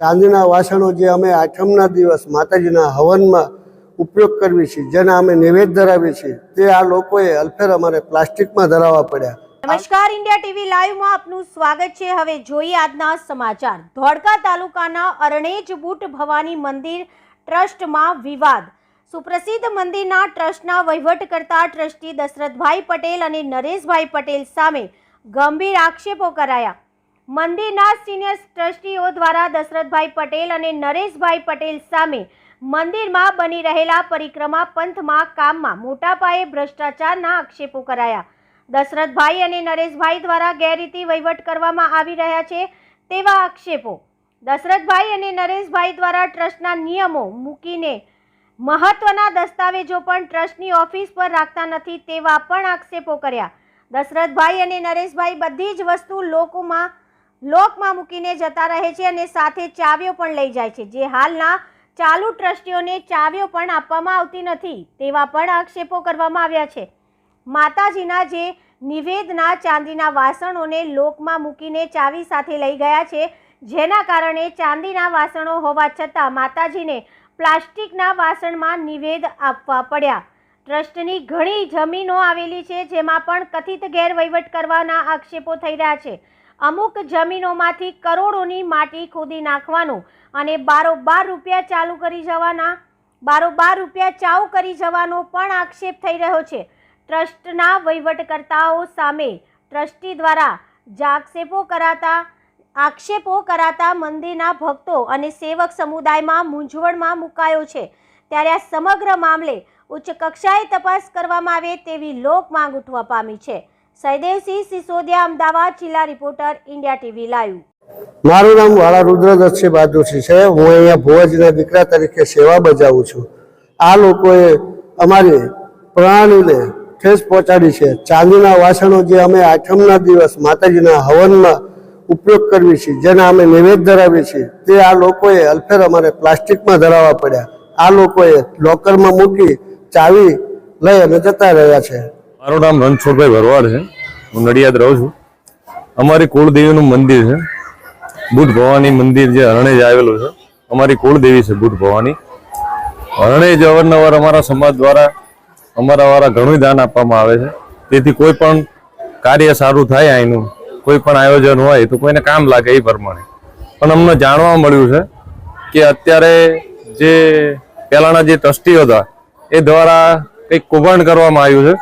ચાંદીના વાસણો જે અમે આઠમના દિવસ માતાજીના હવનમાં ઉપયોગ કરવી છીએ જેના અમે નિવેદ ધરાવીએ છીએ, તે આ લોકોએ અલ્ફેર અમારે પ્લાસ્ટિકમાં ધરાવવા પડ્યા. નમસ્કાર, ઇન્ડિયા ટીવી લાઈવમાં આપનું સ્વાગત છે. હવે જોઈએ આજના સમાચાર. ધોળકા તાલુકાના અરણેજ બુટ ભવાની મંદિર ટ્રસ્ટમાં વિવાદ. સુપ્રસિદ્ધ મંદિરના ટ્રસ્ટના વહીવટ કરતા ટ્રસ્ટી દશરથભાઈ પટેલ અને નરેશભાઈ પટેલ સામે ગંભીર આક્ષેપો કરાયા. મંદિરના સિનિયર ટ્રસ્ટીઓ દ્વારા દશરથભાઈ પટેલ અને નરેશભાઈ પટેલ સામે મંદિરમાં બની રહેલા પરિક્રમા પંથમાં કામમાં મોટા પાયે ભ્રષ્ટાચારના આક્ષેપો કરાયા. દશરથભાઈ અને નરેશભાઈ દ્વારા ગેરરીતિ વહીવટ કરવામાં આવી રહ્યા છે તેવા આક્ષેપો. દશરથભાઈ અને નરેશભાઈ દ્વારા ટ્રસ્ટના નિયમો મૂકીને મહત્વના દસ્તાવેજો પણ ટ્રસ્ટની ઓફિસ પર રાખતા નથી તેવા પણ આક્ષેપો કર્યા. દશરથભાઈ અને નરેશભાઈ બધી જ વસ્તુ લોકોમાં લોકમાં મૂકીને જતા રહે છે અને સાથે ચાવીઓ પણ લઈ જાય છે. જે હાલના ચાલુ ટ્રસ્ટીઓને ચાવીઓ પણ આપવામાં આવતી નથી તેવા પણ આક્ષેપો કરવામાં આવ્યા છે. માતાજીના જે નિવેદના ચાંદીના વાસણોને લોકમાં મૂકીને ચાવી સાથે લઈ ગયા છે, જેના કારણે ચાંદીના વાસણો હોવા છતાં માતાજીને પ્લાસ્ટિકના વાસણમાં નિવેદ આપવા પડ્યા. ટ્રસ્ટની ઘણી જમીનો આવેલી છે, જેમાં પણ કથિત ગેરવહીવટ કરવાના આક્ષેપો થઈ રહ્યા છે. અમુક જમીનોમાંથી કરોડોની માટી ખોદી નાખવાનું અને બારોબાર રૂપિયા ચાલુ કરી જવાના, બારોબાર રૂપિયા ચાઉ કરી જવાનો પણ આક્ષેપ થઈ રહ્યો છે. ટ્રસ્ટના વહીવટકર્તાઓ સામે ટ્રસ્ટી દ્વારા જાક્ષેપો કરાતા, આક્ષેપો કરાતા મંદિરના ભક્તો અને સેવક સમુદાયમાં મૂંઝવણમાં મુકાયો છે. ત્યારે આ સમગ્ર મામલે ઉચ્ચ કક્ષાએ તપાસ કરવામાં આવે તેવી લોક માંગ ઉઠવા પામી છે. સૈદેવસિંહ સિસોદિયા અમદાવાદ જિલ્લા રિપોર્ટર ઇન્ડિયા ટીવી લાઈવ. મારું નામ વાળા રુદ્રદર્શી બહાદુરસિંહ છે. હું અહીંયા ભુવાજીના દીકરા તરીકે સેવા બજાવું છું. આ લોકોએ અમારી પ્રણાલીને ઠેસ પહોંચાડી છે. ચાંદીના વાસણો જે અમે આઠમના દિવસ માતાજીના હવનમાં ઉપયોગ કરવી છીએ જેના અમે નિવેદ ધરાવીએ છીએ, તે આ લોકોએ અલફેર અમારે પ્લાસ્ટિકમાં ધરાવવા પડ્યા. આ લોકોએ લોકરમાં મૂકી ચાવી લઈ અને જતા રહ્યા છે. મારું નામ રણછોડભાઈ ભરવાડ છે. હું નડિયાદ રહું છું. અમારી કુળદેવીનું મંદિર છે. બુદ્ધ ભવાની મંદિર જે હરણેજ આવેલું છે. અમારી કુળદેવી છે બુદ્ધ ભવાની. હરણેજ અવારનવાર અમારા સમાજ દ્વારા અમારા વાળા ઘણું દાન આપવામાં આવે છે. તેથી કોઈ પણ કાર્ય સારું થાય અહીંનું કોઈ પણ આયોજન હોય તો કોઈને કામ લાગે એ પ્રમાણે. પણ અમને જાણવા મળ્યું છે કે અત્યારે જે પહેલાના જે ટ્રસ્ટીઓ હતા, એ દ્વારા કંઈક કૌભાંડ કરવામાં આવ્યું છે.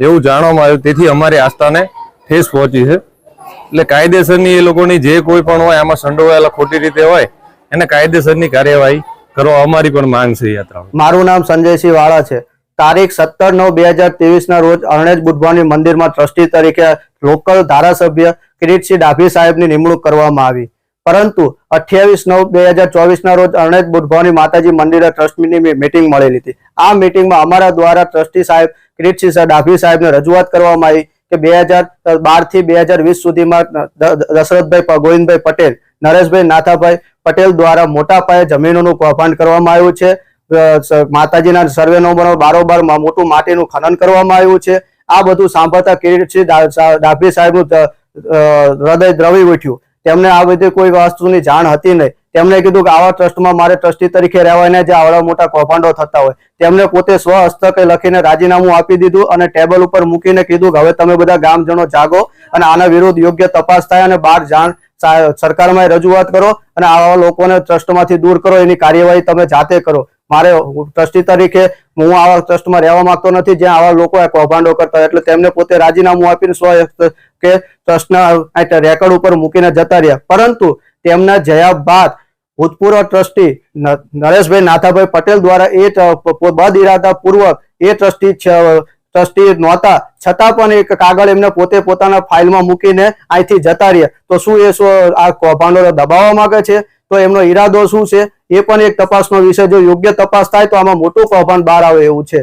એવું જાણવામાં આવ્યું. તેથી અમારી આસ્થાને ઠેસ પહોંચી છે. એટલે કાયદેસરની એ લોકોની જે કોઈ પણ હોય, આમાં સંડોવાયેલા ખોટી રીતે હોય, એને કાયદેસરની કાર્યવાહી કરવા અમારી પણ માંગ છે યાત્રા મારું નામ સંજયસિંહ વાળા છે. તારીખ સત્તર નવ બે હજાર ના રોજ અરણેજ બુધવાની મંદિરમાં ટ્રસ્ટી તરીકે લોકલ ધારાસભ્ય કિરીટસિંહ ડાભી સાહેબની નિમણૂક કરવામાં આવી. પરંતુ અઠ્યાવીસ નવ બે હજાર ચોવીસ ના રોજ અરણેજ બુધવાની માતાજી મંદિરે ટ્રસ્ટની મીટિંગ મળેલી હતી. આ મીટિંગમાં અમારા દ્વારા ટ્રસ્ટી સાહેબ કિરીટસિંહ સર ડાભી સાહેબને રજૂઆત કરવામાં આવી કે બે હજાર બારથી બે હજાર વીસ સુધીમાં દશરથભાઈ ગોવિંદભાઈ પટેલ, નરેશભાઈ નાથાભાઈ પટેલ દ્વારા મોટા પાયે જમીનોનું કૌભાંડ કરવામાં આવ્યું છે. માતાજીના સર્વે નંબરો બારોબાર મોટું માટીનું ખનન કરવામાં આવ્યું છે. આ બધું સાંભળતા કિરીટસિંહ ડાભી સાહેબનું હૃદય દ્રવી ઉઠ્યું. તેમને આ બધી કોઈ વસ્તુની જાણ હતી નહીં. તેમણે કીધું કે આવા ટ્રસ્ટમાં મારે ટ્રસ્ટી તરીકે રહેવાયને જે આવડા મોટા કૌભાંડો થતા હોય. તેમણે પોતે સ્વ હસ્તકે લખીને રાજીનામું આપી દીધું અને ટેબલ ઉપર મૂકીને કીધું કે હવે તમે બધા ગામજનો જાગો અને આના વિરુદ્ધ યોગ્ય તપાસ થાય અને બહાર જાણ સરકારમાં રજૂઆત કરો અને આવા લોકોને ટ્રસ્ટમાંથી દૂર કરો. એની કાર્યવાહી તમે જાતે કરો. મારે ટ્રસ્ટી તરીકે હું આવા ટ્રસ્ટમાં રહેવા માંગતો નથી, જ્યાં આવા લોકો કૌભાંડો કરતા એટલે તેમને પોતે રાજીનામું આપીને સ્વ કે ટ્રસ્ટના રેકોર્ડ ઉપર મૂકીને જતા રહ્યા. પરંતુ તેમના જયા બાદ ભૂતપૂર્વ ટ્રસ્ટી નરેશભાઈ નાથાભાઈ પટેલ દ્વારા એ બદ ઇરાદા પૂર્વક એ ટ્રસ્ટી ટ્રસ્ટી નહોતા. છતાં પણ એક કાગળ એમને પોતે પોતાના ફાઇલમાં મૂકીને અહીંથી જતા રહ્યા. તો શું એ શું આ કૌભાંડો દબાવવા માંગે છે? તો એમનો ઈરાદો શું છે? એ પણ એક તપાસનો વિષય. જો યોગ્ય તપાસ થાય તો આમાં મોટું કૌભાંડ બહાર આવે એવું છે.